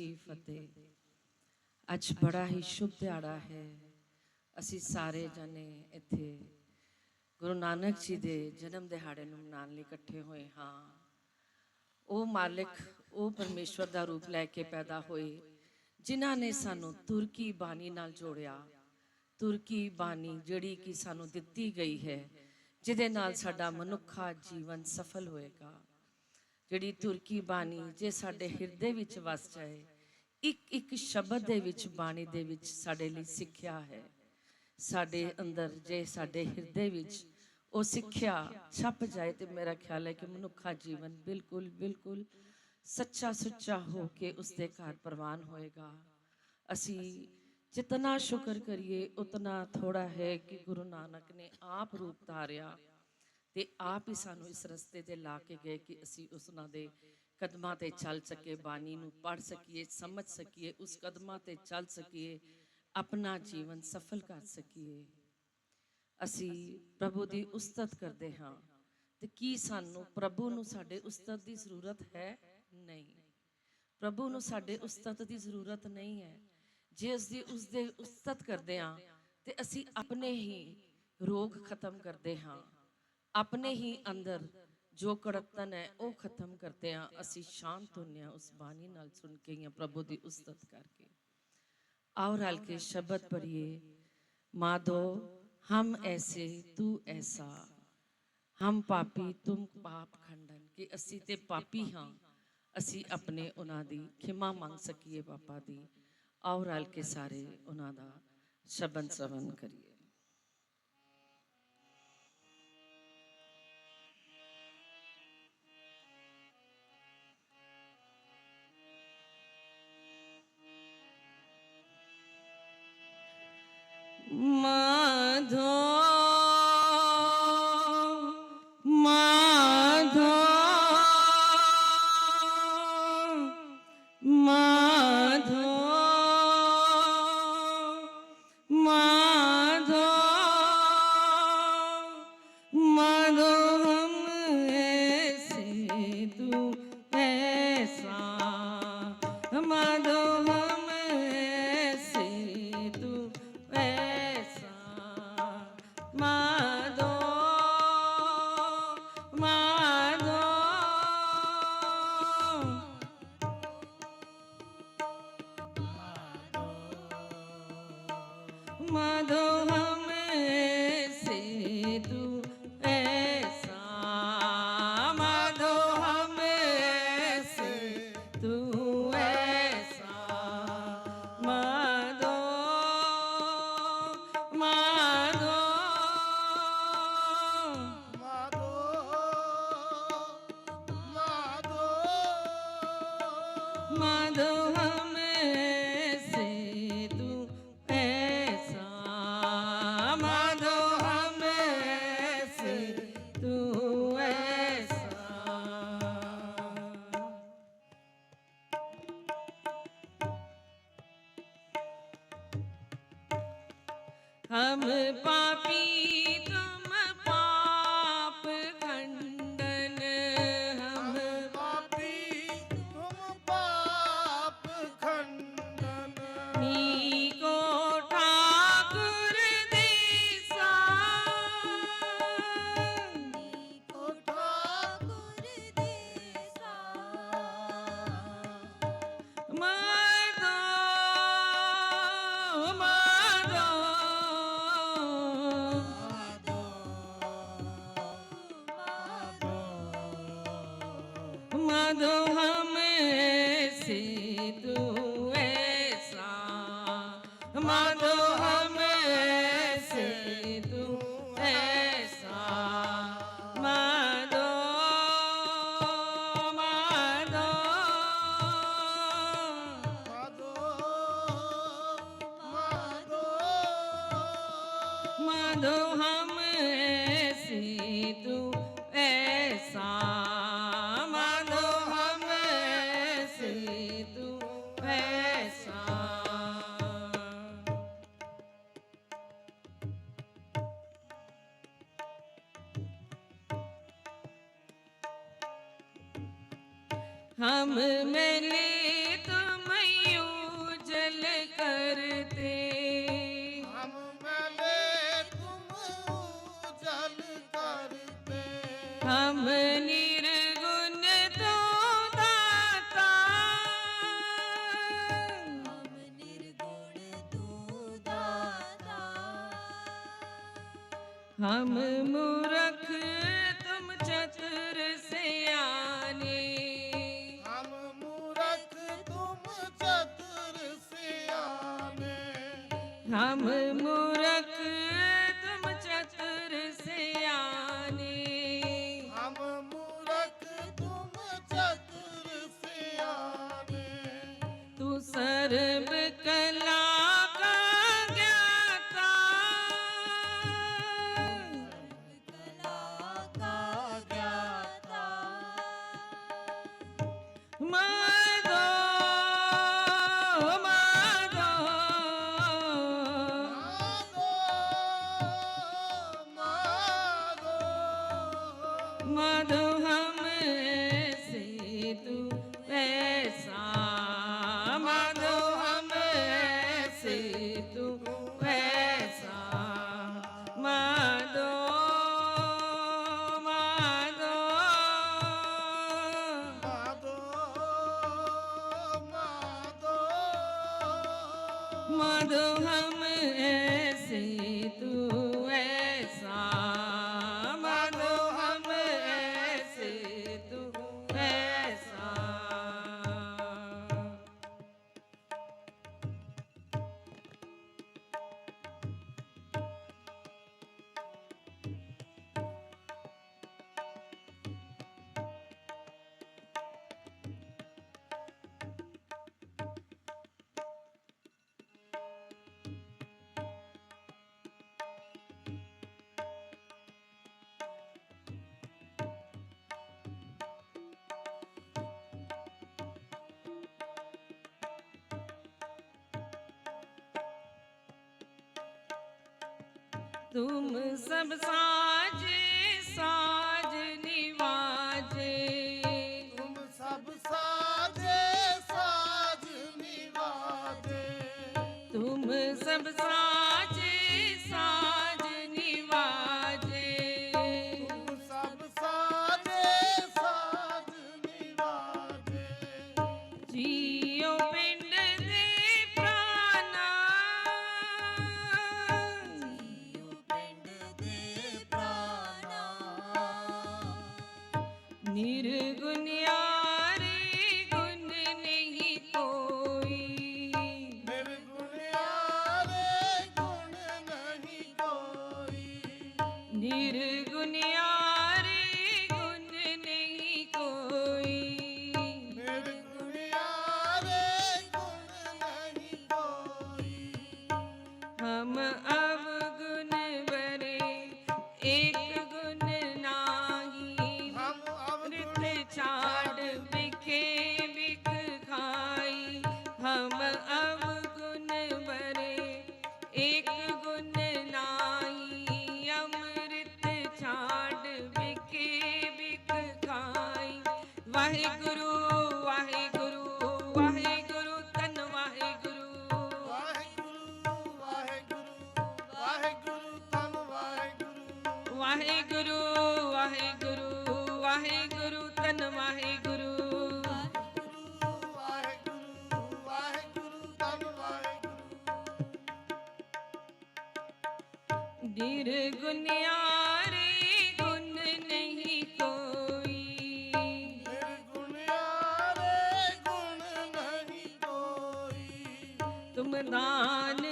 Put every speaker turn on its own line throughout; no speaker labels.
ਕੀ ਫਤਿਹ। ਅੱਜ ਬੜਾ ਹੀ ਸ਼ੁਭ ਦਿਹਾੜਾ ਹੈ। ਅਸੀਂ ਸਾਰੇ ਜਣੇ ਇੱਥੇ ਗੁਰੂ ਨਾਨਕ ਜੀ ਦੇ ਜਨਮ ਦਿਹਾੜੇ ਨੂੰ ਮਨਾਉਣ ਲਈ ਇਕੱਠੇ ਹੋਏ ਹਾਂ। ਉਹ ਮਾਲਿਕ, ਉਹ ਪਰਮੇਸ਼ਵਰ ਦਾ ਰੂਪ ਲੈ ਕੇ ਪੈਦਾ ਹੋਏ, ਜਿਨ੍ਹਾਂ ਨੇ ਸਾਨੂੰ ਤੁਰਕੀ ਬਾਣੀ ਨਾਲ ਜੋੜਿਆ। ਤੁਰਕੀ ਬਾਣੀ ਜਿਹੜੀ ਕਿ ਸਾਨੂੰ ਦਿੱਤੀ ਗਈ ਹੈ, ਜਿਹਦੇ ਨਾਲ ਸਾਡਾ ਮਨੁੱਖਾ ਜੀਵਨ ਸਫਲ ਹੋਏਗਾ। ਜਿਹੜੀ ਤੁਰਕੀ ਬਾਣੀ ਜੇ ਸਾਡੇ ਹਿਰਦੇ ਵਿੱਚ ਵਸ ਜਾਏ, ਇੱਕ ਇੱਕ ਸ਼ਬਦ ਦੇ ਵਿੱਚ ਬਾਣੀ ਦੇ ਵਿੱਚ ਸਾਡੇ ਲਈ ਸਿੱਖਿਆ ਹੈ। ਸਾਡੇ ਅੰਦਰ ਜੇ ਸਾਡੇ ਹਿਰਦੇ ਵਿੱਚ ਉਹ ਸਿੱਖਿਆ ਛਪ ਜਾਏ ਤੇ ਮੇਰਾ ਖਿਆਲ ਹੈ ਕਿ ਮਨੁੱਖਾ ਜੀਵਨ ਬਿਲਕੁਲ ਬਿਲਕੁਲ ਸੱਚਾ ਸੁੱਚਾ ਹੋ ਕੇ ਉਸ ਦੇ ਘਰ ਪ੍ਰਵਾਨ ਹੋਏਗਾ। ਅਸੀਂ ਜਿਤਨਾ ਸ਼ੁਕਰ ਕਰੀਏ, ਉਤਨਾ ਥੋੜਾ ਹੈ ਕਿ ਗੁਰੂ ਨਾਨਕ ਨੇ ਆਪ ਰੂਪ ਧਾਰਿਆ। ਤੇ ਆਪ ਹੀ ਸਾਨੂੰ ਇਸ ਰਸਤੇ ਤੇ ਲਾ ਕੇ ਗਏ ਕਿ ਅਸੀਂ ਉਸਨਾਂ ਦੇ ਕਦਮਾਂ ਤੇ ਚੱਲ ਸਕੀਏ, ਬਾਣੀ ਨੂੰ ਪੜ੍ਹ ਸਕੀਏ, ਸਮਝ ਸਕੀਏ, ਉਸ ਕਦਮਾਂ ਤੇ ਚੱਲ ਸਕੀਏ, ਆਪਣਾ ਜੀਵਨ ਸਫਲ ਕਰ ਸਕੀਏ। ਅਸੀਂ ਪ੍ਰਭੂ ਦੀ ਉਸਤਤ ਕਰਦੇ ਹਾਂ। ਤੇ ਕੀ ਸਾਨੂੰ ਪ੍ਰਭੂ ਨੂੰ ਸਾਡੇ ਉਸਤਤ ਦੀ ਜ਼ਰੂਰਤ ਹੈ? ਨਹੀਂ। ਪ੍ਰਭੂ ਨੂੰ ਸਾਡੇ ਉਸਤਤ ਦੀ ਜ਼ਰੂਰਤ ਨਹੀਂ ਹੈ। ਜੇ ਅਸੀਂ ਉਸ ਦੇ ਉਸਤਤ ਕਰਦੇ ਹਾਂ, ਤੇ ਅਸੀਂ ਆਪਣੇ ਹੀ ਰੋਗ ਖਤਮ ਕਰਦੇ ਹਾਂ। ਆਪਣੇ ਹੀ ਅੰਦਰ ਜੋ ਕੜਤਨ ਹੈ ਉਹ ਖਤਮ ਕਰਦੇ ਹਾਂ ਅਸੀਂ ਸ਼ਾਂਤ ਹੁੰਨੇ ਹਾਂ ਉਸ ਬਾਣੀ ਨਾਲ ਸੁਣ ਕੇ ਜਾਂ ਪ੍ਰਭੂ ਦੀ ਉਸਤਤ ਕਰਕੇ आओ रल के शब्द पढ़िए माधो हम ऐसे तू ऐसा ਹਮ ਪਾਪੀ ਤੁਮ ਪਾਪ ਖੰਡਨ ਕਿ ਅਸੀਂ ਤੇ ਪਾਪੀ ਹਾਂ ਅਸੀਂ ਆਪਣੇ ਉਹਨਾਂ ਦੀ ਖਿਮਾ ਮੰਗ ਸਕੀਏ ਪਾਪਾ ਦੀ ਆਓ ਰਲ ਕੇ ਸਾਰੇ ਉਹਨਾਂ ਦਾ ਸ਼ਬਦ ਸਵਨ ਕਰੀਏ মাধবা हम मिले तो मयू जल करते हम मिले तुम जल करते हम निर्गुण तो दाता हम निर्गुण तो दाता हम मूर्ख राम मो madam. तुम सब साज साज निवाजे तुम सब साज साज निवाजे
तुम सब साज गिर
गुनियारी गुन नहीं कोई
गिर
गुनियारे गुन नहीं कोई तुम दान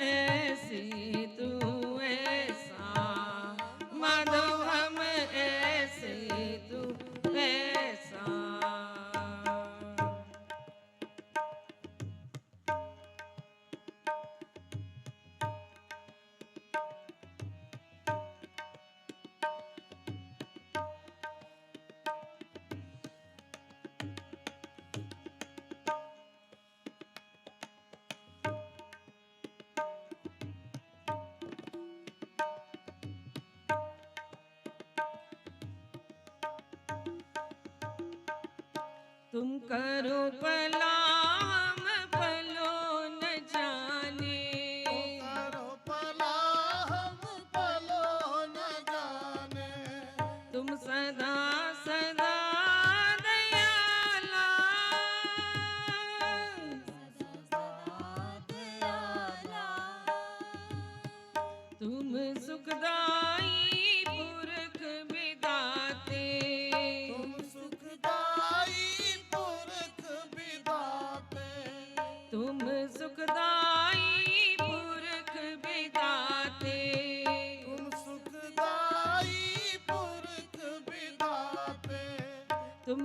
Yeah. तुम करो
पला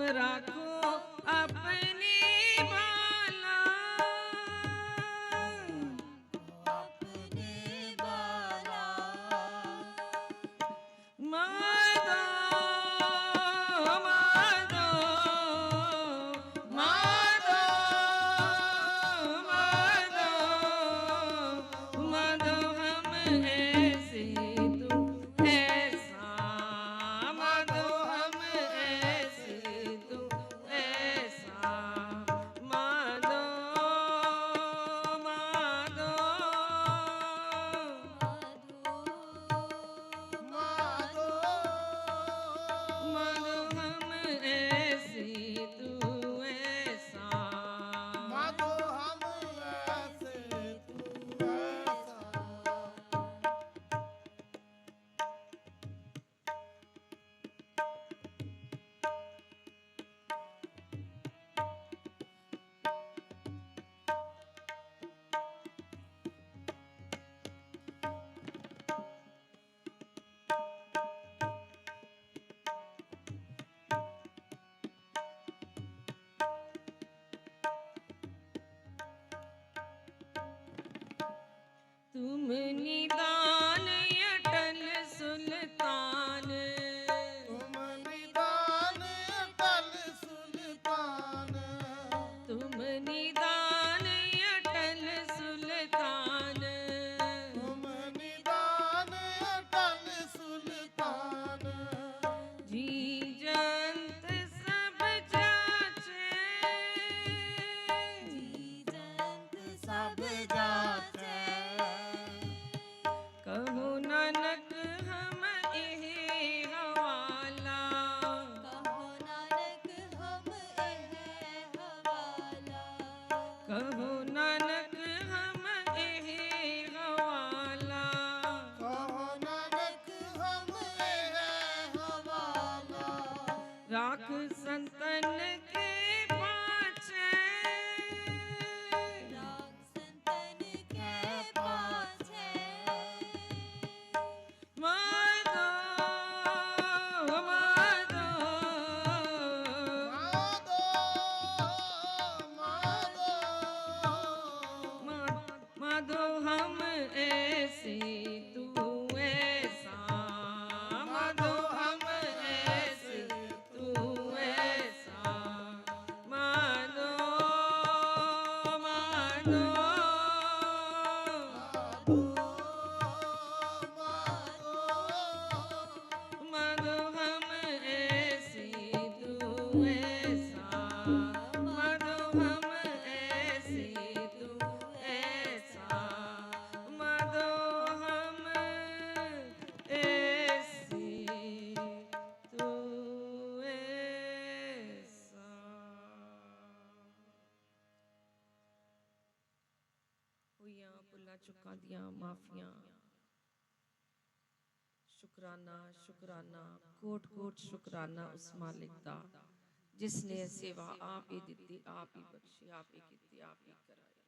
ਰਾਖ
तुम
निदा
ਰਾਖ ਸੰਤਨ ਕੇ कादियाँ
माफियाँ। शुक्राना
शुक्राना कोट कोट शुक्राना उस मालिक दा जिसने सेवा आप
ही दी आप ही बख्शी,
आप ही की आप ही कराई।